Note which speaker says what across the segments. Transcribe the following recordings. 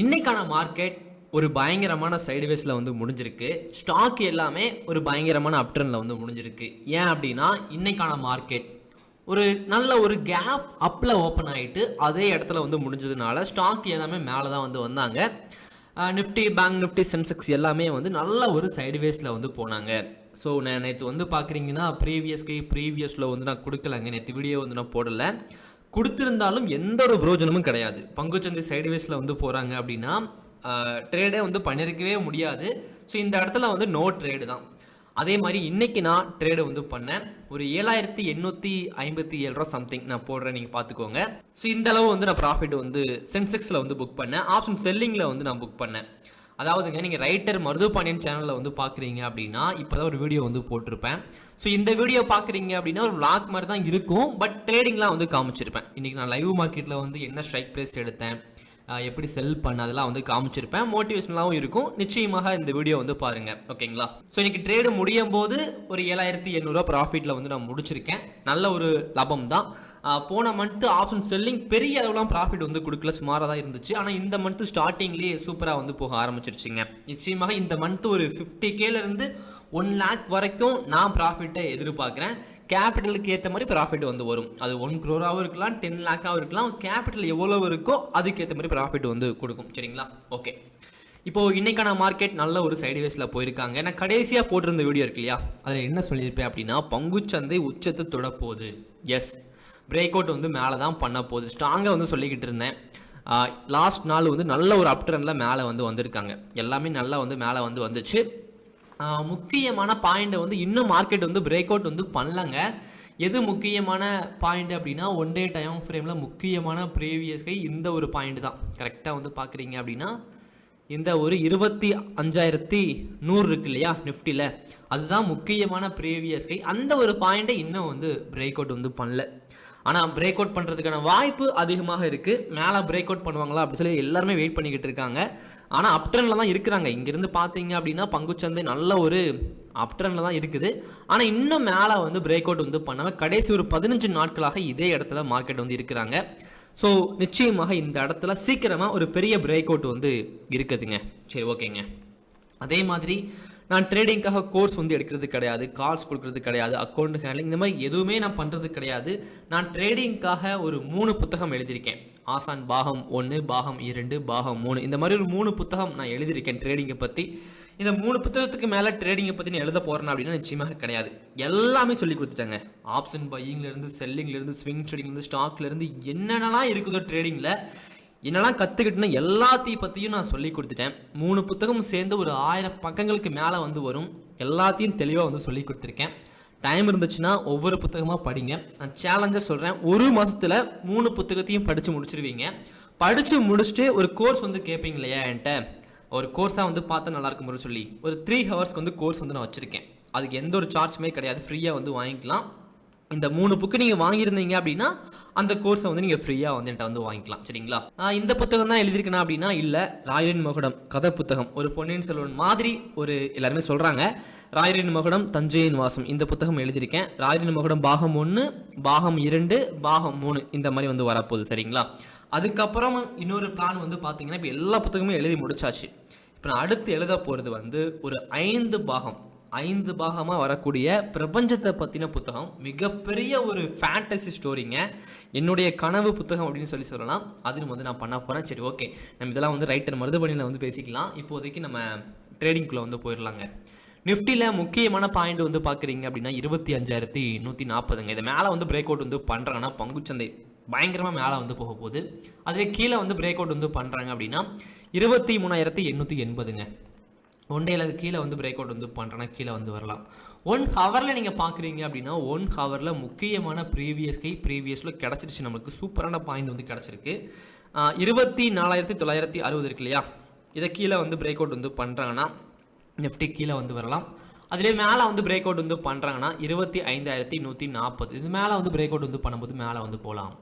Speaker 1: இன்றைக்கான மார்க்கெட் ஒரு பயங்கரமான சைடுவேஸில் வந்து முடிஞ்சிருக்கு. ஸ்டாக் எல்லாமே ஒரு பயங்கரமான அப்டர்னில் வந்து முடிஞ்சிருக்கு. ஏன் அப்படின்னா இன்றைக்கான மார்க்கெட் ஒரு நல்ல ஒரு கேப் அப்பில் ஓப்பன் ஆகிட்டு அதே இடத்துல வந்து முடிஞ்சதுனால ஸ்டாக் எல்லாமே மேலே தான் வந்து வந்தாங்க. நிஃப்டி பேங்க் நிஃப்டி சென்செக்ஸ் எல்லாமே வந்து நல்ல ஒரு சைடுவேஸில் வந்து போனாங்க. ஸோ நான் நேற்று வந்து பார்க்குறீங்கன்னா ப்ரீவியஸ்க்கு ப்ரீவியஸில் வந்து நான் கொடுக்கலங்க. நேற்று வீடியோ வந்து நான் போடலை. கொடுத்துருந்தாலும் எந்த ஒரு பிரோஜனமும் கிடையாது. பங்குச்சந்தை சைடுவேஸில் வந்து போகிறாங்க அப்படின்னா ட்ரேடே வந்து பண்ணியிருக்கவே முடியாது. ஸோ இந்த இடத்துல வந்து நோ ட்ரேடு தான். அதே மாதிரி இன்னைக்கு நான் ட்ரேடு வந்து பண்ணேன். ஒரு ஏழாயிரத்தி எண்ணூற்றி ஐம்பத்தி ஏழு ரூபா சம்திங் நான் போடுறேன் நீங்கள் பார்த்துக்கோங்க. ஸோ இந்த அளவு வந்து நான் ப்ராஃபிட் வந்து சென்செக்ஸில் வந்து புக் பண்ணேன். ஆப்ஷன் செல்லிங்கில் வந்து நான் புக் பண்ணேன். அதாவதுங்க நீங்கள் ரைட்டர் மருதுபாண்டியன் சேனலில் வந்து பார்க்குறீங்க அப்படின்னா இப்போ தான் ஒரு வீடியோ வந்து போட்டிருப்பேன். ஸோ இந்த வீடியோ பார்க்குறீங்க அப்படின்னா ஒரு vlog மாதிரி தான் இருக்கும் பட் ட்ரேடிங்லாம் வந்து காமிச்சிருப்பேன். இன்றைக்கி நான் லைவ் மார்க்கெட்டில் வந்து என்ன ஸ்ட்ரைக் ப்ரைஸ் எடுத்தேன்? எப்படி செல் பண்ண அதெல்லாம் வந்து காமிச்சிருப்பேன். மோட்டிவேஷனலாகவும் இருக்கும். நிச்சயமாக இந்த வீடியோ வந்து பாருங்கள் ஓகேங்களா ஸோ இன்னைக்கு ட்ரேடு முடியும் போது ஒரு ஏழாயிரத்தி எண்ணூறுரூவா ப்ராஃபிட்டில் வந்து நான் முடிச்சிருக்கேன். நல்ல ஒரு லாபம் தான். போன மந்த்து ஆப்ஷன் செல்லிங் பெரிய அளவுலாம் ப்ராஃபிட் வந்து கொடுக்கல. சுமாராக தான் இருந்துச்சு. ஆனால் இந்த மந்த்து ஸ்டார்டிங்லேயே சூப்பராக வந்து போக ஆரம்பிச்சிருச்சுங்க. நிச்சயமாக இந்த மந்த்து ஒரு ஃபிஃப்டி கேலேருந்து ஒன் லேக் வரைக்கும் நான் ப்ராஃபிட்டை எதிர்பார்க்குறேன். கேபிட்டலுக்கு ஏற்ற மாதிரி ப்ராஃபிட் வந்து வரும். அது ஒன் க்ரோராகவும் இருக்கலாம் டென் லேக்காகவும் இருக்கலாம். கேபிட்டல் எவ்வளோ இருக்கோ அதுக்கேற்ற மாதிரி ப்ராஃபிட் வந்து கொடுக்கும். சரிங்களா? ஓகே இப்போது இன்னைக்கான மார்க்கெட் நல்ல ஒரு சைடுவேஸில் போயிருக்காங்க. நான் கடைசியாக போட்டிருந்த வீடியோ இருக்கு இல்லையா? அதில் என்ன சொல்லியிருப்பேன் அப்படின்னா பங்குச்சந்தை உச்சத்தை தொடப்போகுது. எஸ் பிரேக் அவுட் வந்து மேலே தான் பண்ண போகுது. ஸ்ட்ராங்காக வந்து சொல்லிக்கிட்டு இருந்தேன். லாஸ்ட் நாள் வந்து நல்ல ஒரு அப்டர்னில் மேலே வந்து வந்திருக்காங்க. எல்லாமே நல்லா வந்து மேலே வந்து வந்துச்சு. முக்கியமான பாயிண்ட்டை வந்து இன்னும் மார்க்கெட் வந்து பிரேக் அவுட் வந்து பண்ணலங்க. எது முக்கியமான பாயிண்ட் அப்படின்னா ஒன் டே டைம் ஃப்ரேமில் முக்கியமான ப்ரீவியஸ்கை இந்த ஒரு பாயிண்ட் தான். கரெக்டாக வந்து பார்க்குறீங்க அப்படின்னா இந்த ஒரு இருபத்தி அஞ்சாயிரத்தி நூறு இருக்கு இல்லையா நிஃப்டியில் அதுதான் முக்கியமான ப்ரீவியஸ் கை. அந்த ஒரு பாயிண்ட்டை இன்னும் வந்து பிரேக் அவுட் வந்து பண்ணல. ஆனால் பிரேக் அவுட் பண்ணுறதுக்கான வாய்ப்பு அதிகமாக இருக்குது மேலே பிரேக் அவுட் பண்ணுவாங்களா அப்படின்னு சொல்லி எல்லாருமே வெயிட் பண்ணிக்கிட்டு இருக்காங்க. ஆனால் அப்ட்ரெண்டில் தான் இருக்கிறாங்க. இங்கேருந்து பார்த்தீங்க அப்படின்னா பங்குச்சந்தை நல்ல ஒரு அப்ட்ரெண்டில் தான் இருக்குது. ஆனால் இன்னும் மேலே வந்து பிரேக் அவுட் வந்து பண்ணாமல் கடைசி ஒரு பதினஞ்சு நாட்களாக இதே இடத்துல மார்க்கெட் வந்து இருக்கிறாங்க. ஸோ நிச்சயமாக இந்த இடத்துல சீக்கிரமாக ஒரு பெரிய பிரேக் அவுட் வந்து இருக்குதுங்க. சரி ஓகேங்க அதே மாதிரி நான் ட்ரேடிங்காக கோர்ஸ் வந்து எடுக்கிறது கிடையாது கால்ஸ் கொடுக்கறது கிடையாது அக்கௌண்ட் ஹேண்ட்லிங் இந்த மாதிரி எதுவுமே நான் பண்ணுறது கிடையாது. நான் ட்ரேடிங்காக ஒரு மூணு புத்தகம் எழுதியிருக்கேன். ஆசான் பாகம் ஒன்று பாகம் இரண்டு பாகம் மூணு. இந்த மாதிரி ஒரு மூணு புத்தகம் நான் எழுதியிருக்கேன் ட்ரேடிங்கை பற்றி இந்த மூணு புத்தகத்துக்கு மேலே ட்ரேடிங்கை பற்றி நான் எழுத போகிறேன் அப்படின்னா நிச்சயமாக கிடையாது. எல்லாமே சொல்லி கொடுத்துட்டாங்க. ஆப்ஷன் பையிங்லேருந்து செல்லிங்லேருந்து ஸ்விங் ட்ரேடிங்லேருந்து ஸ்டாக்லேருந்து என்னென்னலாம் இருக்குதோ ட்ரேடிங்கில் என்னெல்லாம் கற்றுக்கிட்டுனா எல்லாத்தையும் பற்றியும் நான் சொல்லி கொடுத்துட்டேன். மூணு புத்தகம் சேர்ந்து ஒரு ஆயிரம் பக்கங்களுக்கு மேலே வந்து வரும். எல்லாத்தையும் தெளிவாக வந்து சொல்லி கொடுத்துருக்கேன். டைம் இருந்துச்சுன்னா ஒவ்வொரு புத்தகமாக படிங்க. நான் சேலஞ்சாக சொல்கிறேன் ஒரு மாதத்தில் மூணு புத்தகத்தையும் படித்து முடிச்சிருவீங்க. படித்து முடிச்சுட்டு ஒரு கோர்ஸ் வந்து கேட்பீங்க இல்லையா என்கிட்ட? ஒரு கோர்ஸாக வந்து பார்த்தா நல்லாயிருக்கும் சொல்லி. ஒரு த்ரீ ஹவர்ஸ்க்கு வந்து கோர்ஸ் வந்து நான் வச்சுருக்கேன். அதுக்கு எந்த ஒரு சார்ஜுமே கிடையாது. ஃப்ரீயாக வந்து வாங்கிக்கலாம். இந்த மூணு புக்கு நீங்கள் வாங்கியிருந்தீங்க அப்படின்னா அந்த கோர்ஸை வந்து நீங்கள் ஃப்ரீயாக வந்து என்கிட்ட வந்து வாங்கிக்கலாம் சரிங்களா? இந்த புத்தகம் தான் எழுதியிருக்கேன் அப்படின்னா இல்லை ராயரின் மகுடம் கதை புத்தகம் ஒரு பொன்னியின் செல்வன் மாதிரி ஒரு எல்லாருமே சொல்கிறாங்க ராயரின் மகுடம் தஞ்சையின் வாசம் இந்த புத்தகம் எழுதியிருக்கேன். ராயரின் மகுடம் பாகம் ஒன்று பாகம் இரண்டு பாகம் மூணு இந்த மாதிரி வந்து வரப்போகுது சரிங்களா? அதுக்கப்புறம் இன்னொரு பிளான் வந்து பார்த்தீங்கன்னா இப்போ எல்லா புத்தகமும் எழுதி முடிச்சாச்சு. இப்போ நான் அடுத்து எழுத போகிறது வந்து ஒரு ஐந்து பாகம் ஐந்து பாகமாக வரக்கூடிய பிரபஞ்சத்தை பற்றின புத்தகம். மிகப்பெரிய ஒரு ஃபேண்டசி ஸ்டோரிங்க என்னுடைய கனவு புத்தகம் அப்படின்னு சொல்லி சொல்லலாம். அது வந்து நான் பண்ண போகிறேன் சரி ஓகே நம்ம இதெல்லாம் வந்து ரைட்டர் மருதுபணியில் வந்து பேசிக்கலாம். இப்போதைக்கு நம்ம ட்ரேடிங்குள்ளே வந்து போயிடலாங்க நிஃப்டியில் முக்கியமான பாயிண்ட் வந்து பார்க்குறீங்க அப்படின்னா இருபத்தி அஞ்சாயிரத்தி நூற்றி நாற்பதுங்க இதை மேலே வந்து பிரேக் அவுட் வந்து பண்ணுறாங்கன்னா பங்குச்சந்தை பயங்கரமாக மேலே வந்து போக போகுது. அதுவே கீழே வந்து பிரேக் அவுட் வந்து பண்ணுறாங்க அப்படின்னா இருபத்தி மூணாயிரத்தி எண்ணூற்றி எண்பதுங்க. ஒன் டேல அது கீழே வந்து பிரேக் அவுட் வந்து பண்ணுறேன்னா கீழே வந்து வரலாம். ஒன் ஹவரில் நீங்கள் பார்க்குறீங்க அப்படின்னா ஒன் ஹவரில் முக்கியமான ப்ரீவியஸ் கை ப்ரீவியஸில் கிடச்சிருச்சு. நம்மளுக்கு சூப்பரான பாயிண்ட் வந்து கிடச்சிருக்கு. இருபத்தி நாலாயிரத்தி தொள்ளாயிரத்தி அறுபது இருக்கு இல்லையா? இதை கீழே வந்து பிரேக் அவுட் வந்து பண்ணுறாங்கன்னா நிஃப்டி கீழே வந்து வரலாம். அதிலே மேலே வந்து பிரேக் அவுட் வந்து பண்ணுறாங்கன்னா இருபத்தி ஐந்தாயிரத்தி நூற்றி நாற்பது. இது மேலே வந்து பிரேக் அவுட் வந்து பண்ணும்போது மேலே வந்து போகலாம்.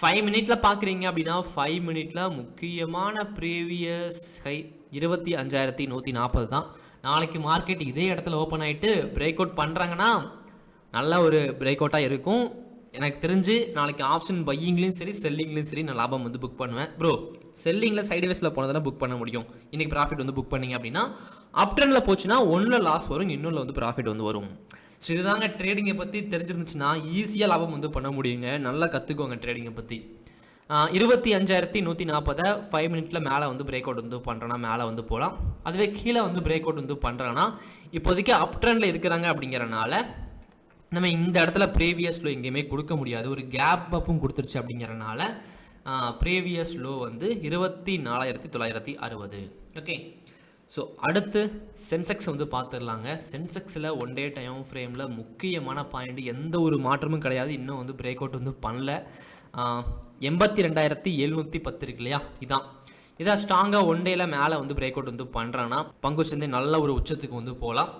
Speaker 1: ஃபைவ் மினிட்ல பார்க்குறீங்க அப்படின்னா ஃபைவ் மினிட்ல முக்கியமான ப்ரீவியஸ் ஹை இருபத்தி அஞ்சாயிரத்தி நூற்றி நாற்பது தான். நாளைக்கு மார்க்கெட் இதே இடத்துல ஓப்பன் ஆகிட்டு பிரேக் அவுட் பண்ணுறாங்கன்னா நல்ல ஒரு பிரேக் அவுட்டாக இருக்கும். எனக்கு தெரிஞ்சு நாளைக்கு ஆப்ஷன் பையிங்லேயும் சரி செல்லிங்லேயும் சரி நான் லாபம் வந்து புக் பண்ணுவேன். ப்ரோ செல்லிங்கில் சைடு வேஸில் போனதெல்லாம் புக் பண்ண முடியும். இன்றைக்கி ப்ராஃபிட் வந்து புக் பண்ணீங்க அப்படின்னா அப்டனில் போச்சுன்னா ஒன்றில் லாஸ் வரும் இன்னொன்று வந்து ப்ராஃபிட் வந்து வரும். ஸோ இதுதாங்க ட்ரேடிங்கை பற்றி தெரிஞ்சிருந்துச்சுன்னா ஈஸியாக லாபம் வந்து பண்ண முடியுங்க. நல்லா கற்றுக்கோங்க ட்ரேடிங்கை பற்றி இருபத்தி அஞ்சாயிரத்தி நூற்றி நாற்பதை ஃபைவ் மினிட்ல மேலே வந்து பிரேக் அவுட் வந்து பண்ணுறோன்னா மேலே வந்து போகலாம் அதுவே கீழே வந்து பிரேக் அவுட் வந்து பண்ணுறாங்கன்னா இப்போதைக்கு அப் ட்ரெண்டில் இருக்கிறாங்க அப்படிங்கிறனால நம்ம இந்த இடத்துல ப்ரீவியஸ் லோ எங்கேயுமே கொடுக்க முடியாது. ஒரு கேப் அப்பும் கொடுத்துருச்சு அப்படிங்கிறனால ப்ரீவியஸ் லோ வந்து இருபத்தி நாலாயிரத்தி தொள்ளாயிரத்தி அறுபது. ஓகே ஸோ அடுத்து சென்செக்ஸ் வந்து பார்த்துடலாங்க. சென்செக்ஸில் ஒன் டே டைம் ஃப்ரேமில் முக்கியமான பாயிண்ட் எந்த ஒரு மாற்றமும் கிடையாது. இன்னும் வந்து பிரேக் அவுட் வந்து பண்ணல. எண்பத்தி ரெண்டாயிரத்தி எழுநூற்றி பத்து இருக்கு இல்லையா? இதான். இதான் ஸ்ட்ராங்காக ஒன் டேயில் மேலே வந்து பிரேக் அவுட் வந்து பண்ணுறான்னா பங்கு சந்தை நல்ல ஒரு உச்சத்துக்கு வந்து போகலாம்.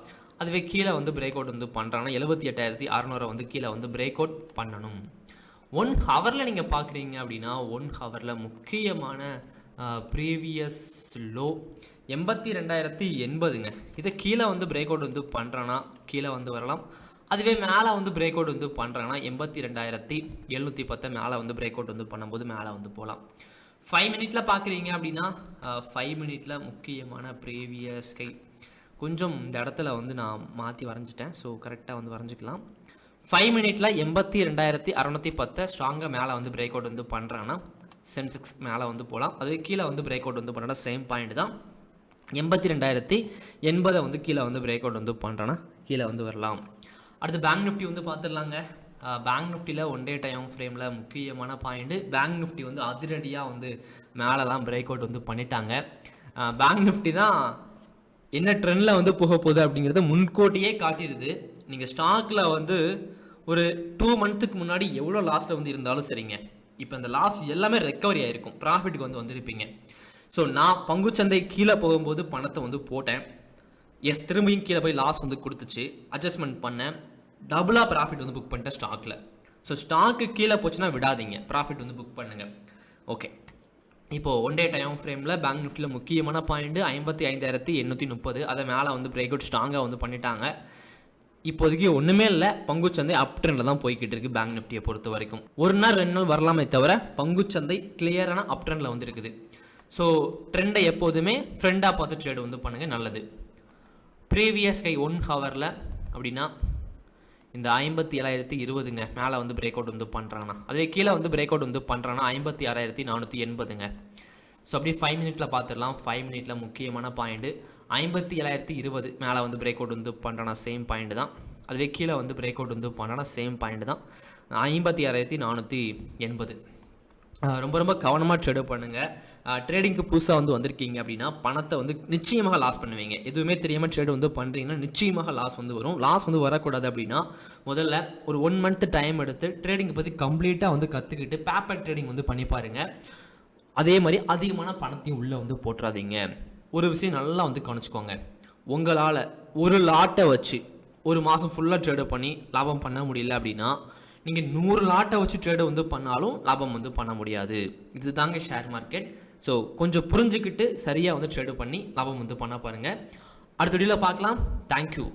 Speaker 1: அதுவே கீழே வந்து பிரேக் அவுட் வந்து பண்ணுறாங்கன்னா எழுபத்தி எட்டாயிரத்தி அறநூறை வந்து கீழே வந்து பிரேக் அவுட் பண்ணணும். ஒன் ஹவரில் நீங்கள் பார்க்குறீங்க அப்படின்னா ஒன் ஹவரில் முக்கியமான ப்ரீவியஸ் லோ எண்பத்தி ரெண்டாயிரத்தி எண்பதுங்க. இதை கீழே வந்து பிரேக் அவுட் வந்து பண்ணுறேன்னா கீழே வந்து வரலாம். அதுவே மேலே வந்து பிரேக் அவுட் வந்து பண்ணுறாங்கன்னா எண்பத்தி ரெண்டாயிரத்தி எழுநூற்றி பத்தை மேலே வந்து பிரேக் அவுட் வந்து பண்ணும்போது மேலே வந்து போகலாம். ஃபைவ் மினிட்ல பார்க்குறீங்க அப்படின்னா ஃபைவ் மினிட்ல முக்கியமான ப்ரீவியஸ் கை. கொஞ்சம் இந்த இடத்துல வந்து நான் மாற்றி வரைஞ்சிட்டேன். ஸோ கரெக்டாக வந்து வரைஞ்சிக்கலாம். ஃபைவ் மினிட்ல எண்பத்தி ரெண்டாயிரத்தி அறநூற்றி பத்தை ஸ்ட்ராங்காக மேலே வந்து பிரேக் அவுட் வந்து பண்ணுறாங்கன்னா சென்செக்ஸ் மேலே வந்து போகலாம். அதுவே கீழே வந்து பிரேக் அவுட் வந்து பண்ணுறா சேம் பாயிண்ட் தான். எண்பத்தி ரெண்டாயிரத்தி எண்பதை வந்து கீழே வந்து பிரேக் அவுட் வந்து பண்ணுறேன்னா கீழே வந்து வரலாம். அடுத்து பேங்க் நிஃப்டி வந்து பார்த்துடலாங்க. பேங்க் நிஃப்டியில் ஒன் டே டைம் ஃப்ரேமில் முக்கியமான பாயிண்ட்டு பேங்க் நிஃப்டி வந்து அதிரடியாக வந்து மேலெலாம் பிரேக் அவுட் வந்து பண்ணிட்டாங்க. பேங்க் நிஃப்டி தான் என்ன ட்ரெண்டில் வந்து போக போகுது அப்படிங்கிறத முன்கூட்டியே காட்டிடுது. நீங்கள் ஸ்டாக்கில் வந்து ஒரு டூ மந்த்துக்கு முன்னாடி எவ்வளோ லாஸில் வந்து இருந்தாலும் சரிங்க. இப்போ இந்த லாஸ் எல்லாமே ரெக்கவரி ஆகிருக்கும் ப்ராஃபிட்டுக்கு வந்து வந்திருப்பீங்க. ஸோ நான் பங்குச்சந்தை கீழே போகும்போது பணத்தை வந்து போட்டேன். எஸ் திரும்பியும் கீழே போய் லாஸ் வந்து கொடுத்துச்சு. அட்ஜஸ்ட்மெண்ட் பண்ணேன். டபுளாக ப்ராஃபிட் வந்து புக் பண்ணிட்டேன் ஸ்டாக்கில் ஸோ ஸ்டாக்கு கீழே போச்சுன்னா விடாதீங்க. ப்ராஃபிட் வந்து புக் பண்ணுங்கள் ஓகே இப்போது ஒன் டே டைம் ஃப்ரேமில் பேங்க் நிஃப்டியில் முக்கியமான பாயிண்ட் ஐம்பத்தி ஐந்தாயிரத்தி எண்ணூற்றி முப்பது. அதை மேலே வந்து பிரேக் அவுட் ஸ்ட்ராங்காக வந்து பண்ணிட்டாங்க. இப்போதைக்கு ஒன்றுமே இல்லை. பங்குச்சந்தை அப் ட்ரெண்டில் தான் போய்கிட்டு இருக்கு பேங்க் நிஃப்டியை பொறுத்த வரைக்கும். ஒரு நாள் ரெண்டு நாள் வரலாமே தவிர பங்குச்சந்தை கிளியரான அப் ட்ரெண்டில் வந்து இருக்குது. ஸோ ட்ரெண்டை எப்போதுமே ஃப்ரெண்டாக பார்த்து ட்ரேடு வந்து பண்ணுங்கள் நல்லது. ப்ரீவியஸ் கை ஒன் ஹவரில் அப்படின்னா இந்த ஐம்பத்தி ஏழாயிரத்தி இருபதுங்க மேலே வந்து பிரேக் அவுட் வந்து பண்ணுறாங்கன்னா அதே கீழே வந்து பிரேக் அவுட் வந்து பண்ணுறாங்கன்னா ஐம்பத்தி ஆறாயிரத்தி நானூற்றி எண்பதுங்க. ஸோ அப்படியே ஃபைவ் மினிட்ல பார்த்துடலாம். ஃபைவ் மினிட்ல முக்கியமான பாயிண்ட்டு ஐம்பத்தி ஏழாயிரத்தி இருபது மேலே வந்து பிரேக் அவுட் வந்து பண்ணுறனா சேம் பாயிண்ட் தான். அதுவே கீழே வந்து பிரேக் அவுட் வந்து பண்ணுறானா சேம் பாயிண்ட் தான். ஐம்பத்தி ஆறாயிரத்தி நானூற்றி எண்பது. ரொம்ப ரொம்ப கவனமாக ட்ரேடு பண்ணுங்கள் ட்ரேடிங்க்கு புதுசாக வந்து வந்திருக்கீங்க அப்படின்னா பணத்தை வந்து நிச்சயமாக லாஸ் பண்ணுவீங்க. எதுவுமே தெரியாமல் ட்ரேடு வந்து பண்ணுறீங்கன்னா நிச்சயமாக லாஸ் வந்து வரும். லாஸ் வந்து வரக்கூடாது அப்படின்னா முதல்ல ஒரு ஒன் மந்த் டைம் எடுத்து ட்ரேடிங்கை பற்றி கம்ப்ளீட்டாக வந்து கற்றுக்கிட்டு பேப்பர் ட்ரேடிங் வந்து பண்ணி பாருங்க. அதே மாதிரி அதிகமான பணத்தையும் உள்ளே வந்து போட்டுறாதீங்க. ஒரு விஷயம் நல்லா வந்து கவனிச்சுக்கோங்க. உங்களால் ஒரு லாட்டை வச்சு ஒரு மாதம் ஃபுல்லாக ட்ரேடு பண்ணி லாபம் பண்ண முடியல அப்படின்னா நீங்கள் நூறு லாட்டை வச்சு ட்ரேடு வந்து பண்ணாலும் லாபம் வந்து பண்ண முடியாது. இதுதாங்க ஷேர் மார்க்கெட் ஸோ கொஞ்சம் புரிஞ்சுக்கிட்டு சரியாக வந்து ட்ரேடு பண்ணி லாபம் வந்து பண்ண பாருங்கள் அடுத்த வீடியோவில் பார்க்கலாம். தேங்க்யூ